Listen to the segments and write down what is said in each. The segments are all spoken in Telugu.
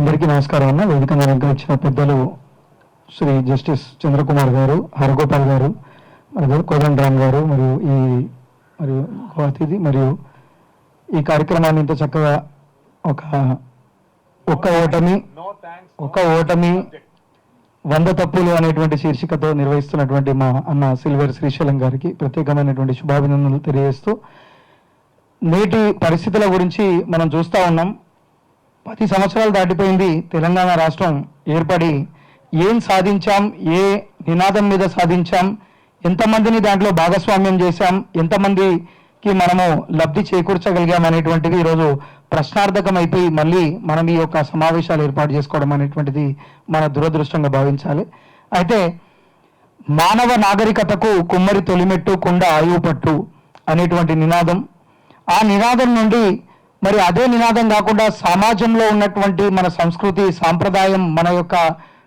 అందరికీ నమస్కారం అన్న. వేదిక మీద వచ్చిన పెద్దలు శ్రీ జస్టిస్ చంద్రకుమార్ గారు హరగోపాల్ గారు మరియు కోదండరామ్ గారు మరియు ఈ మరియు అతిథి మరియు ఈ కార్యక్రమాన్ని ఇంత చక్కగా ఒక ఒక్క ఓటమి ఒక్క ఓటమి వంద తప్పులు అనేటువంటి శీర్షికతో నిర్వహిస్తున్నటువంటి మా అన్న సిల్వర్ శ్రీశైలం గారికి ప్రత్యేకమైనటువంటి శుభాభినందనలు తెలియజేస్తూ నేటి పరిస్థితుల గురించి మనం చూస్తూ ఉన్నాం. పది సంవత్సరాలు దాటిపోయింది తెలంగాణ రాష్ట్రం. ఏర్పడి ఏం సాధించాం? ఏ నినాదం మీద సాధించాం? ఎంతమందిని దాంట్లో భాగస్వామ్యం చేశాం? ఎంతమందికి మనము లబ్ధి చేకూర్చగలిగాం అనేటువంటిది ఈరోజు ప్రశ్నార్థకం అయిపోయి మళ్ళీ మనం ఈ యొక్క సమావేశాలు ఏర్పాటు చేసుకోవడం అనేటువంటిది మన దురదృష్టంగా భావించాలి. అయితే మానవ నాగరికతకు కుమ్మరి తొలిమెట్టు కుండ ఆయువు పట్టు అనేటువంటి నినాదం. ఆ నినాదం నుండి మరి అదే నినాదం కాకుండా సమాజంలో ఉన్నటువంటి మన సంస్కృతి సాంప్రదాయం మన యొక్క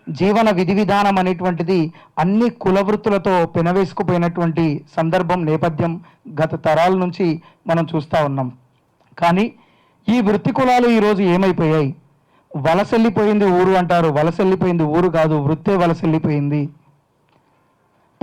జీవన విధి విధానం అనేటువంటిది అన్ని కులవృత్తులతో పెనవేసుకుపోయినటువంటి సందర్భం నేపథ్యం గత తరాల నుంచి మనం చూస్తూ ఉన్నాం. కానీ ఈ వృత్తి కులాలు ఈరోజు ఏమైపోయాయి? వలసెళ్ళిపోయింది ఊరు అంటారు. వలసెళ్ళిపోయింది ఊరు కాదు వృత్తే వలసెళ్ళిపోయింది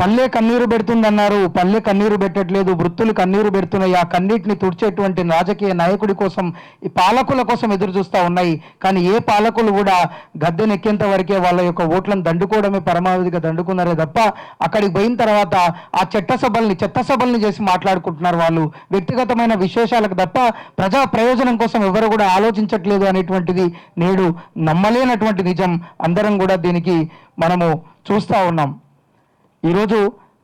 పల్లె కన్నీరు పెడుతుందన్నారు. పల్లె కన్నీరు పెట్టట్లేదు. వృత్తులు కన్నీరు పెడుతున్నాయి. ఆ కన్నీటిని తుడిచేటువంటి రాజకీయ నాయకుడి కోసం ఈ పాలకుల కోసం ఎదురు చూస్తూ ఉన్నాయి. కానీ ఏ పాలకులు కూడా గద్దెనెక్కేంత వరకే వాళ్ళ యొక్క ఓట్లను దండుకోవడమే పరమావధిగా దండుకున్నారే తప్ప అక్కడికి పోయిన తర్వాత ఆ చట్టసభల్ని చట్టసభల్ని చేసి మాట్లాడుకుంటున్నారు వాళ్ళు. వ్యక్తిగతమైన విశేషాలకు తప్ప ప్రజా ప్రయోజనం కోసం ఎవరు కూడా ఆలోచించట్లేదు అనేటువంటిది నేడు నమ్మలేనటువంటి నిజం. అందరం కూడా దీనికి మనము చూస్తూ ఉన్నాం. ఈరోజు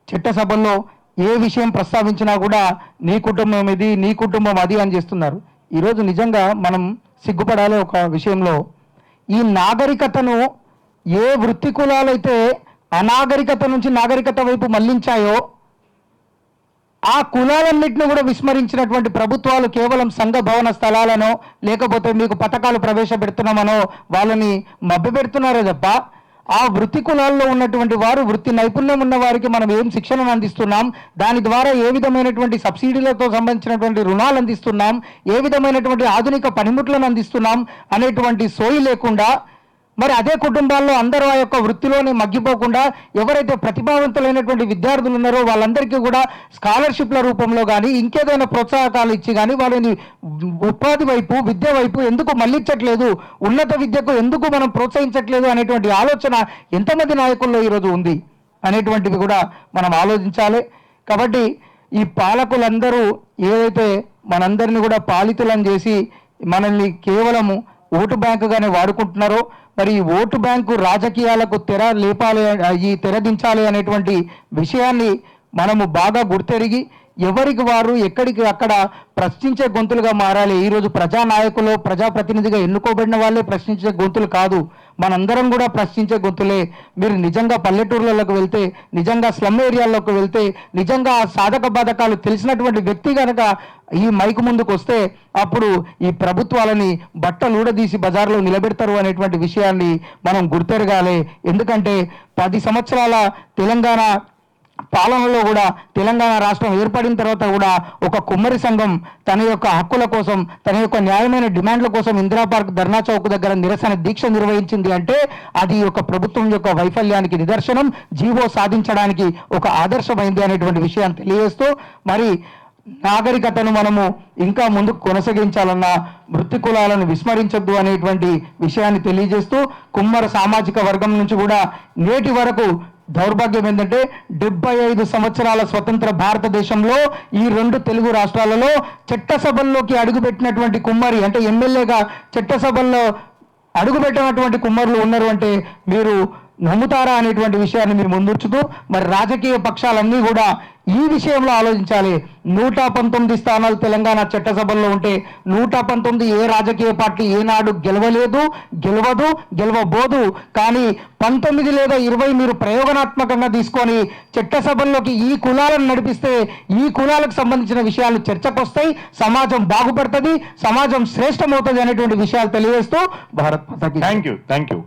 చట్టసభల్లో ఏ విషయం ప్రస్తావించినా కూడా నీ కుటుంబం ఇది నీ కుటుంబం అది అని చేస్తున్నారు. ఈరోజు నిజంగా మనం సిగ్గుపడాలి ఒక విషయంలో. ఈ నాగరికతను ఏ వృత్తి కులాలైతే అనాగరికత నుంచి నాగరికత వైపు మళ్ళించాయో ఆ కులాలన్నింటినీ కూడా విస్మరించినటువంటి ప్రభుత్వాలు కేవలం సంఘ భవన స్థలాలనో లేకపోతే మీకు పథకాలు ప్రవేశపెడుతున్నామనో వాళ్ళని మభ్యపెడుతున్నారే తప్ప ఆ వృత్తి కులాల్లో ఉన్నటువంటి వారు వృత్తి నైపుణ్యం ఉన్న వారికి మనం ఏం శిక్షణను అందిస్తున్నాం? దాని ద్వారా ఏ విధమైనటువంటి సబ్సిడీలతో సంబంధించినటువంటి రుణాలు అందిస్తున్నాం? ఏ విధమైనటువంటి ఆధునిక పనిముట్లను అందిస్తున్నాం? అనేటువంటి సోయి లేకుండా మరి అదే కుటుంబాల్లో అందరూ ఆ యొక్క వృత్తిలోనే మగ్గిపోకుండా ఎవరైతే ప్రతిభావంతులైనటువంటి విద్యార్థులు ఉన్నారో వాళ్ళందరికీ కూడా స్కాలర్షిప్ల రూపంలో కానీ ఇంకేదైనా ప్రోత్సాహకాలు ఇచ్చి కానీ వాళ్ళని ఉపాధి వైపు విద్య వైపు ఎందుకు మళ్ళించట్లేదు ఉన్నత విద్యకు ఎందుకు మనం ప్రోత్సహించట్లేదు అనేటువంటి ఆలోచన ఎంతమంది నాయకుల్లో ఈరోజు ఉంది అనేటువంటివి కూడా మనం ఆలోచించాలి. కాబట్టి ఈ పాలకులందరూ ఏదైతే మనందరిని కూడా పాలితులను చేసి మనల్ని కేవలము ఓటు బ్యాంకుగానే వాడుకుంటున్నారో మరి ఈ ఓటు బ్యాంకు రాజకీయాలకు తెర లేపాలి ఈ తెరదించాలి అనేటువంటి విషయాన్ని మనము బాగా గుర్తెరిగి ఎవరికి వారు ఎక్కడికి అక్కడ ప్రశ్నించే గొంతులుగా మారాలి? ఈరోజు ప్రజానాయకులు ప్రజాప్రతినిధిగా ఎన్నుకోబడిన వాళ్ళే ప్రశ్నించే గొంతులు కాదు. మనందరం కూడా ప్రశ్నించే గొంతులే. మీరు నిజంగా పల్లెటూర్లలోకి వెళ్తే నిజంగా స్లమ్ ఏరియాల్లోకి వెళ్తే నిజంగా ఆ సాధక బాధకాలు తెలిసినటువంటి వ్యక్తి కనుక ఈ మైకు ముందుకు వస్తే అప్పుడు ఈ ప్రభుత్వాలని బట్టలు ఊడదీసి బజార్లో నిలబెడతారు అనేటువంటి విషయాన్ని మనం గుర్తెరగాలి. ఎందుకంటే పది సంవత్సరాల తెలంగాణ పాలనలో కూడా తెలంగాణ రాష్ట్రం ఏర్పడిన తర్వాత కూడా ఒక కుమ్మరి సంఘం తన యొక్క హక్కుల కోసం తన యొక్క న్యాయమైన డిమాండ్ల కోసం ఇందిరా పార్క్ ధర్నా చౌక్ దగ్గర నిరసన దీక్ష నిర్వహించింది అంటే అది ఒక ప్రభుత్వం యొక్క వైఫల్యానికి నిదర్శనం జీవో సాధించడానికి ఒక ఆదర్శమైంది అనేటువంటి విషయాన్ని తెలియజేస్తూ మరి నాగరికతను మనము ఇంకా ముందుకు కొనసాగించాలన్న వృత్తి కులాలను విస్మరించొద్దు అనేటువంటి విషయాన్ని తెలియజేస్తూ కుమ్మర సామాజిక వర్గం నుంచి కూడా నేటి వరకు దౌర్భాగ్యం ఏంటంటే డెబ్బై ఐదు సంవత్సరాల స్వతంత్ర భారతదేశంలో ఈ రెండు తెలుగు రాష్ట్రాలలో చట్టసభల్లోకి అడుగుపెట్టినటువంటి కుమ్మరి అంటే ఎమ్మెల్యేగా చట్టసభల్లో అడుగుపెట్టినటువంటి కుమ్మరులు ఉన్నారు అంటే మీరు నమ్ముతారా అనేటువంటి విషయాన్ని మీరు ముందుంచుతూ మరి రాజకీయ పక్షాలన్నీ కూడా ఈ విషయంలో ఆలోచించాలి. నూట పంతొమ్మిది స్థానాలు తెలంగాణ చట్టసభల్లో ఉంటే నూట పంతొమ్మిది ఏ రాజకీయ పార్టీ ఏనాడు గెలవలేదు గెలవదు గెలవబోదు. కానీ పంతొమ్మిది లేదా ఇరవై మీరు ప్రయోగాత్మకంగా తీసుకొని చట్టసభల్లోకి ఈ కులాలను నడిపిస్తే ఈ కులాలకు సంబంధించిన విషయాలు చర్చకు వస్తాయి సమాజం బాగుపడుతుంది సమాజం శ్రేష్టమవుతుంది అనేటువంటి విషయాలు తెలియజేస్తూ Bharat thank you thank you